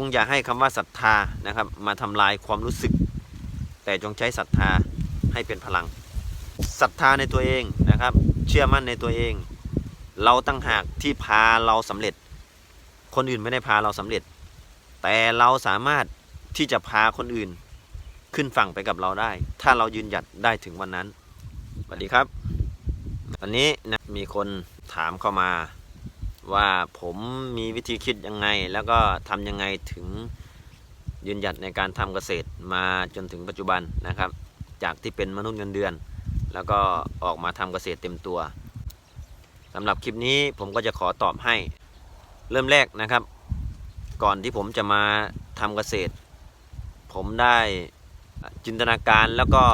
จงอย่าให้คำว่าศรัทธานะครับ มาทำลายความรู้สึก แต่จงใช้ศรัทธาให้เป็นพลังศรัทธาในตัวเองนะครับ เชื่อมั่นในตัวเอง เราตั้งหากที่พาเราสำเร็จ คนอื่นไม่ได้พาเราสำเร็จ แต่เราสามารถที่จะพาคนอื่นขึ้นฝั่งไปกับเราได้ ถ้าเรายืนหยัดได้ถึงวันนั้นสวัสดีครับ วันนี้นะมีคนถามเข้ามา ว่าผมมีวิธีคิดยังไง แล้วก็ทำยังไงถึงยืนหยัดในการทำเกษตรมาจนถึงปัจจุบันนะครับ จากที่เป็นมนุษย์เงินเดือน แล้วก็ออกมาทำเกษตรเต็มตัวสำหรับคลิปนี้ผมก็จะขอตอบให้ เริ่มแรกนะครับ ก่อนที่ผมจะมาทำเกษตร ผมได้จินตนาการแล้วก็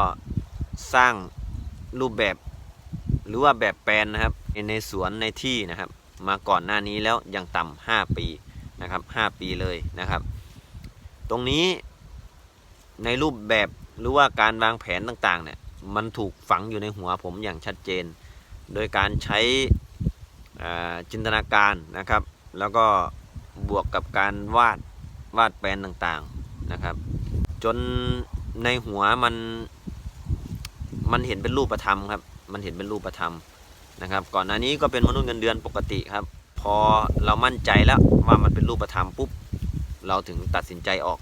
สร้างรูปแบบ หรือว่าแบบแปลนนะครับในสวนในที่นะครับ มาก่อนหน้านี้แล้วยังต่ำห้าปีนะครับห้าปีเลยนะครับ ตรงนี้ในรูปแบบหรือว่าการวางแผนต่างๆเนี่ยมันถูกฝังอยู่ในหัวผมอย่างชัดเจน โดยการใช้จินตนาการนะครับ แล้วก็บวกกับการวาดวาดแปลนต่างๆนะครับ จนในหัวมันมันเห็นเป็นรูปธรรมครับ มันเห็นเป็นรูปธรรม นะครับ ก่อนหน้านี้ก็เป็นมนุษย์เงินเดือนปกติครับ พอเรามั่นใจแล้วว่ามันเป็นรูปธรรมปุ๊บ เราถึงตัดสินใจออก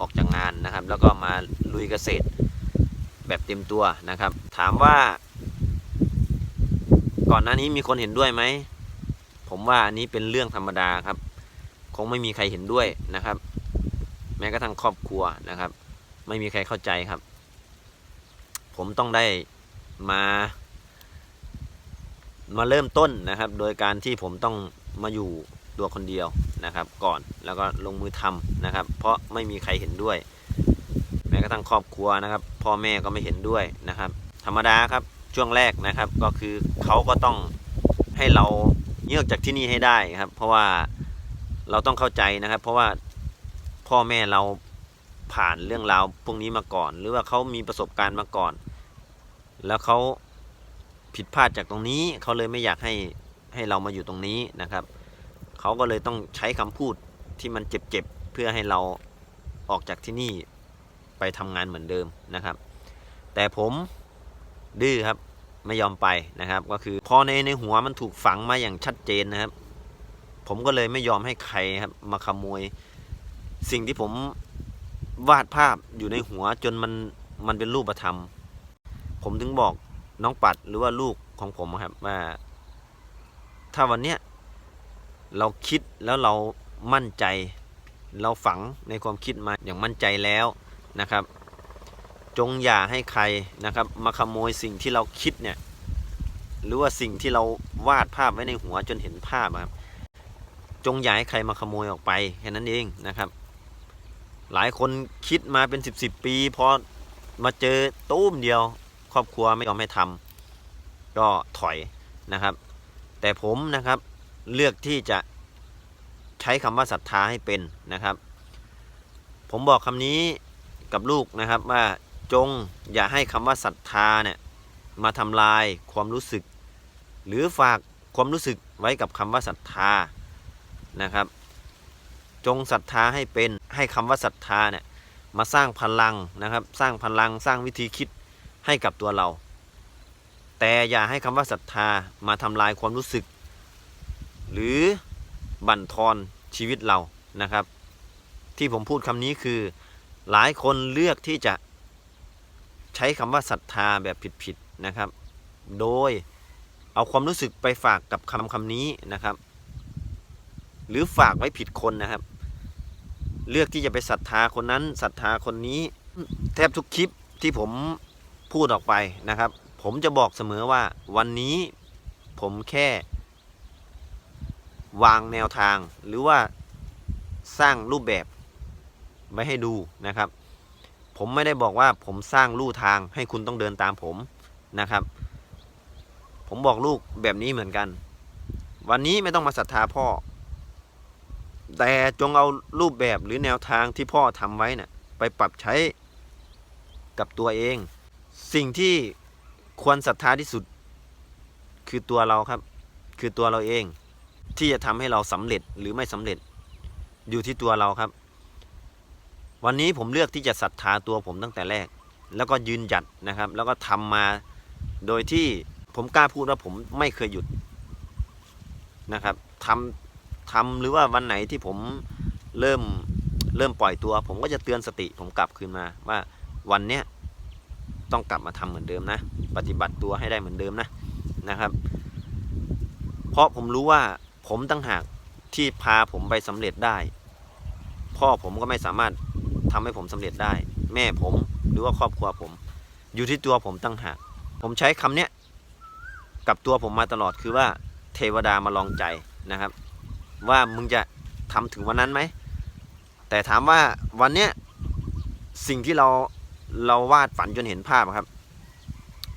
ออกจากงานนะครับ แล้วก็มาลุยเกษตรแบบเต็มตัวนะครับ ถามว่า ก่อนหน้านี้มีคนเห็นด้วยไหม ผมว่าอันนี้เป็นเรื่องธรรมดาครับ คงไม่มีใครเห็นด้วยนะครับ แม้กระทั่งครอบครัวนะครับ ไม่มีใครเข้าใจครับ ผมต้องได้มา มาเริ่มต้นนะครับ โดยการที่ผมต้องมาอยู่ตัวคนเดียวนะครับ ก่อนแล้วก็ลงมือทำนะครับ เพราะไม่มีใครเห็นด้วย แม้กระทั่งครอบครัวนะครับ พ่อแม่ก็ไม่เห็นด้วยนะครับ ธรรมดาครับช่วงแรกนะครับก็คือเขาก็ต้องให้เราเยือกจากที่นี่ให้ได้ครับ เพราะว่าเราต้องเข้าใจนะครับ เพราะว่าพ่อแม่เราผ่านเรื่องราวพวกนี้มาก่อน หรือว่าเขามีประสบการณ์มาก่อน แล้วเขา ผิดพลาดจากตรงนี้ เขาเลยไม่อยากให้ให้เรามาอยู่ตรงนี้นะครับ เขาก็เลยต้องใช้คำพูดที่มันเจ็บๆเพื่อให้เราออกจากที่นี่ไปทำงานเหมือนเดิมนะครับ แต่ผมดื้อครับไม่ยอมไปนะครับ ก็คือพอในในหัวมันถูกฝังมาอย่างชัดเจนนะครับ ผมก็เลยไม่ยอมให้ใครครับมาขโมย สิ่งที่ผมวาดภาพอยู่ในหัวจนมันมันเป็นรูปธรรม ผมถึงบอก น้องปัดหรือว่าลูกของผมครับว่าถ้าวันเนี้ยเราคิดแล้วเรามั่นใจ เราฝังในความคิดมาอย่างมั่นใจแล้วนะครับ จงอย่าให้ใครนะครับ มาขโมยสิ่งที่เราคิดเนี่ยหรือว่าสิ่งที่เราวาดภาพไว้ในหัวจนเห็นภาพครับจงอย่าให้ใครมาขโมยออกไปแค่นั้นเองนะครับ หลายคนคิดมาเป็นสิบสิบปีพอมาเจอตู้มเดียว ครอบครัวไม่ยอมให้ทำก็ถอยนะครับ แต่ผมนะครับเลือกที่จะใช้คำว่าศรัทธาให้เป็นนะครับ ผมบอกคำนี้กับลูกนะครับว่าจงอย่าให้คำว่าศรัทธาเนี่ยมาทำลายความรู้สึก หรือฝากความรู้สึกไว้กับคำว่าศรัทธานะครับ จงศรัทธาให้เป็นให้คำว่าศรัทธาเนี่ยมาสร้างพลังนะครับ สร้างพลังสร้างวิธีคิด ให้กับตัวเรา แต่อย่าให้คำว่าศรัทธามาทำลายความรู้สึก หรือบั่นทอนชีวิตเรานะครับ ที่ผมพูดคำนี้คือ หลายคนเลือกที่จะใช้คำว่าศรัทธาแบบผิดๆนะครับ โดยเอาความรู้สึกไปฝากกับคำคำนี้นะครับ หรือฝากไว้ผิดคนนะครับ เลือกที่จะไปศรัทธาคนนั้นศรัทธาคนนี้ แทบทุกคลิปที่ผม พูดออกไปนะครับ ผมจะบอกเสมอว่าวันนี้ผมแค่ วางแนวทาง หรือว่าสร้างรูปแบบไว้ให้ดูนะครับ ผมไม่ได้บอกว่าผมสร้างลู่ทางให้คุณต้องเดินตามผมนะครับ ผมบอกลูกแบบนี้เหมือนกัน วันนี้ไม่ต้องมาศรัทธาพ่อ แต่จงเอารูปแบบหรือแนวทางที่พ่อทำไว้นะ่ะไปปรับใช้กับตัวเอง สิ่งที่ควรศรัทธาที่สุด คือตัวเราครับ คือตัวเราเอง ที่จะทำให้เราสำเร็จหรือไม่สำเร็จ อยู่ที่ตัวเราครับ วันนี้ผมเลือกที่จะศรัทธาตัวผมตั้งแต่แรก แล้วก็ยืนหยัดนะครับ แล้วก็ทำมาโดยที่ผมกล้าพูดว่าผมไม่เคยหยุดนะครับทำทำหรือว่าวันไหนที่ผมเริ่มเริ่มปล่อยตัว ผมก็จะเตือนสติผมกลับคืนมาว่าวันเนี้ย ต้องกลับมาทำเหมือนเดิมนะ ปฏิบัติตัวให้ได้เหมือนเดิมนะนะครับ เพราะผมรู้ว่าผมตั้งหากที่พาผมไปสำเร็จได้ พ่อผมก็ไม่สามารถทำให้ผมสำเร็จได้ แม่ผมหรือว่าครอบครัวผม อยู่ที่ตัวผมตั้งหาก ผมใช้คำเนี้ยกับตัวผมมาตลอดคือว่าเทวดามาลองใจนะครับ ว่ามึงจะทำถึงวันนั้นไหมแต่ถามว่าวันเนี้ยสิ่งที่เรา เราวาดฝันจนเห็นภาพครับ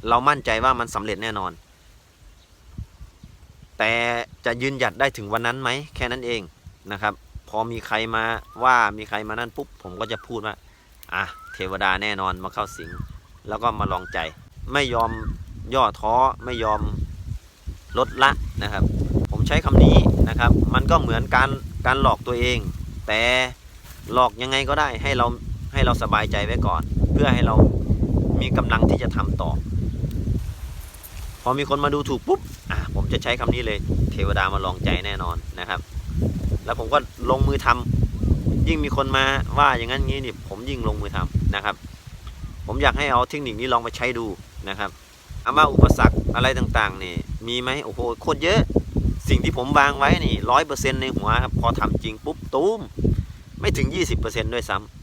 เรามั่นใจว่ามันสำเร็จแน่นอน แต่จะยืนหยัดได้ถึงวันนั้นไหมแค่นั้นเองนะครับ พอมีใครมาว่ามีใครมานั่นปุ๊บผมก็จะพูดว่าอะเทวดาแน่นอนมาเข้าสิงแล้วก็มาลองใจ ไม่ยอมย่อท้อไม่ยอมลดละนะครับ ผมใช้คำนี้นะครับ มันก็เหมือนการการหลอกตัวเอง แต่หลอกยังไงก็ได้ให้เรา ให้เราสบายใจไว้ก่อน เพื่อให้เรามีกำลังที่จะทำต่อ พอมีคนมาดูถูกปุ๊บอะผมจะใช้คำนี้เลย เทวดามาลองใจแน่นอนนะครับ แล้วผมก็ลงมือทำยิ่งมีคนมาว่าอย่างนั้นงี้นี่ผมยิ่งลงมือทำนะครับ ผมอยากให้เอาเทคนิคนี้ลองไปใช้ดูนะครับอามาอุปสรรคอะไรต่างๆนี่มีไหมโอ้โหโคตรเยอะสิ่งที่ผมวางไว้นี่ร้อยเปอร์เซ็นในหัวครับ พอทำจริงปุ๊บตูมไม่ถึง20%ด้วยซ้ำ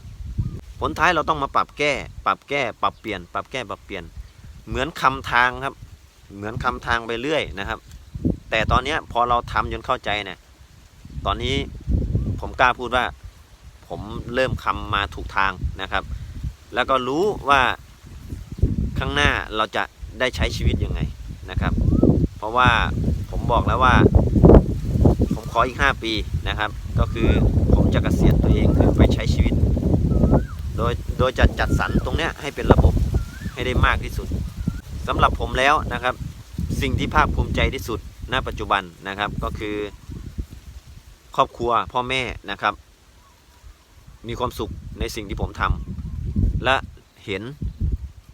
ผลท้ายเราต้องมาปรับแก้ ปรับแก้ ปรับเปลี่ยน ปรับแก้ ปรับเปลี่ยน เหมือนคำทางครับ เหมือนคำทางไปเรื่อยนะครับ แต่ตอนนี้พอเราทำจนเข้าใจเนี่ย ตอนนี้ผมกล้าพูดว่า ผมเริ่มคำมาถูกทางนะครับ แล้วก็รู้ว่าข้างหน้าเราจะได้ใช้ชีวิตยังไงนะครับ เพราะว่าผมบอกแล้วว่า ผมขออีก 5 ปีนะครับ ก็คือผมจะเกษียณตัวเองคือไปใช้ชีวิต โดยโดยจะจัดสรรตรงเนี้ยให้เป็นระบบให้ได้มากที่สุดสำหรับผมแล้วนะครับ สิ่งที่ภาคภูมิใจที่สุดณปัจจุบันนะครับก็คือ ครอบครัวพ่อแม่นะครับ มีความสุขในสิ่งที่ผมทำและเห็น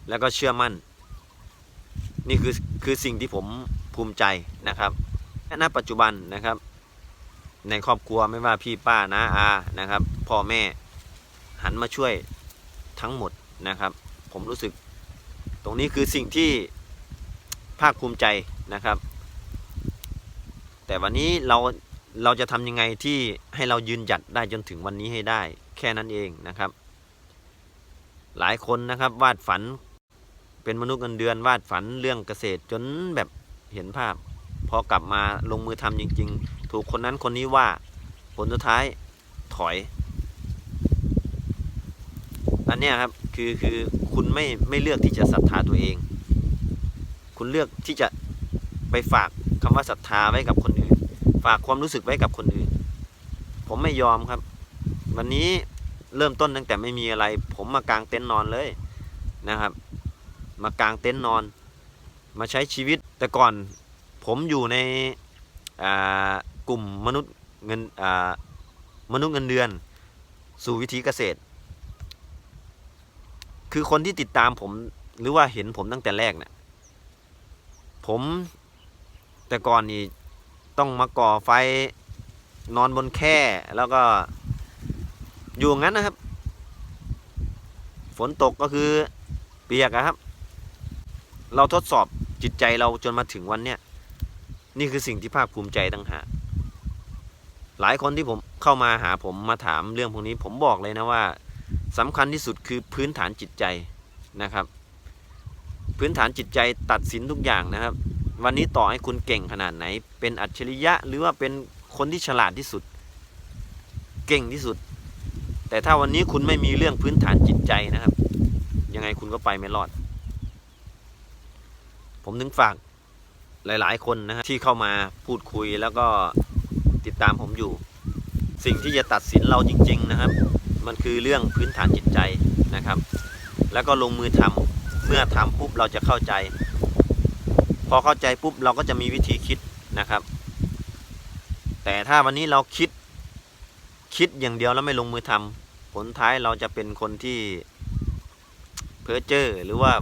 แล้วก็เชื่อมั่น นี่คือคือสิ่งที่ผมภูมิใจนะครับและณปัจจุบันนะครับ ในครอบครัวไม่ว่าพี่ป้าน้าอานะครับ พ่อแม่หันมาช่วย ทั้งหมดนะครับ ผมรู้สึกตรงนี้คือสิ่งที่ภาคภูมิใจนะครับ แต่วันนี้เราเราจะทำยังไงที่ให้เรายืนหยัดได้จนถึงวันนี้ให้ได้ แค่นั้นเองนะครับ หลายคนนะครับวาดฝันเป็นมนุษย์เงินเดือนวาดฝันเรื่องเกษตรจนแบบเห็นภาพ พอกลับมาลงมือทำจริง ๆ ถูกคนนั้นคนนี้ว่าผลสุดท้ายถอย อันเนี้ยครับคือคือคุณไม่ไม่เลือกที่จะศรัทธาตัวเอง คุณเลือกที่จะไปฝากคำว่าศรัทธาไว้กับคนอื่น ฝากความรู้สึกไว้กับคนอื่น ผมไม่ยอมครับ วันนี้เริ่มต้นตั้งแต่ไม่มีอะไร ผมมากางเต็นท์นอนเลยนะครับ มากางเต็นท์นอน มาใช้ชีวิตแต่ก่อนผมอยู่ในกลุ่มมนุษย์เงินมนุษย์เงินเดือน สู่วิธีเกษตร คือคนที่ติดตามผมหรือว่าเห็นผมตั้งแต่แรกเนี่ยผมแต่ก่อนนี่ต้องมาก่อไฟนอนบนแค่แล้วก็อยู่งั้นนะครับ ฝนตกก็คือเปียกอะครับ เราทดสอบจิตใจเราจนมาถึงวันเนี้ยนี่คือสิ่งที่ภาคภูมิใจตั้งหากหลายคนที่ผมเข้ามาหาผมมาถามเรื่องพวกนี้ผมบอกเลยนะว่า สำคัญที่สุดคือพื้นฐานจิตใจนะครับ พื้นฐานจิตใจตัดสินทุกอย่างนะครับ วันนี้ต่อให้คุณเก่งขนาดไหน เป็นอัจฉริยะหรือว่าเป็นคนที่ฉลาดที่สุด เก่งที่สุด แต่ถ้าวันนี้คุณไม่มีเรื่องพื้นฐานจิตใจนะครับ ยังไงคุณก็ไปไม่รอด ผมถึงฝากหลาย ๆ คนนะฮะที่เข้ามาพูดคุยแล้วก็ติดตามผมอยู่ สิ่งที่จะตัดสินเราจริง ๆ นะครับ มันคือเรื่องพื้นฐานจิตใจนะครับ แล้วก็ลงมือทำเมื่อทำปุ๊บเราจะเข้าใจ พอเข้าใจปุ๊บเราก็จะมีวิธีคิดนะครับ แต่ถ้าวันนี้เราคิดคิดอย่างเดียวแล้วไม่ลงมือทำผลท้ายเราจะเป็นคนที่เพ้อเจ้อหรือว่า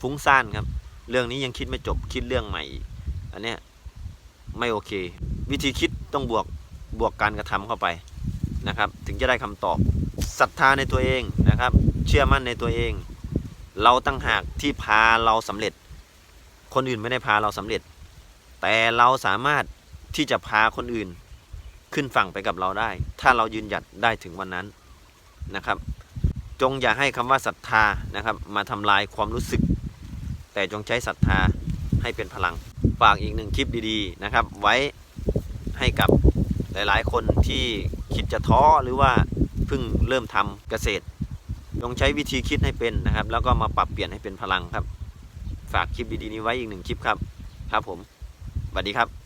ฟุ้งซ่านครับ เรื่องนี้ยังคิดไม่จบคิดเรื่องใหม่อันเนี้ยไม่โอเค วิธีคิดต้องบวกบวกการกระทำเข้าไป นะครับ ถึงจะได้คำตอบศรัทธาในตัวเองนะครับ เชื่อมั่นในตัวเอง เราตั้งหากที่พาเราสำเร็จ คนอื่นไม่ได้พาเราสำเร็จ แต่เราสามารถที่จะพาคนอื่นขึ้นฝั่งไปกับเราได้ ถ้าเรายืนหยัดได้ถึงวันนั้นนะครับ จงอย่าให้คำว่าศรัทธานะครับ มาทำลายความรู้สึก แต่จงใช้ศรัทธาให้เป็นพลังฝากอีกหนึ่งคลิปดีๆนะครับ ไว้ให้กับหลายๆ คนที่ คิดจะท้อหรือว่าเพิ่งเริ่มทำเกษตรลองใช้วิธีคิดให้เป็นนะครับ แล้วก็มาปรับเปลี่ยนให้เป็นพลังครับ ฝากคลิปดีๆนี้ไว้อีกหนึ่งคลิปครับ ครับผมสวัสดีครับ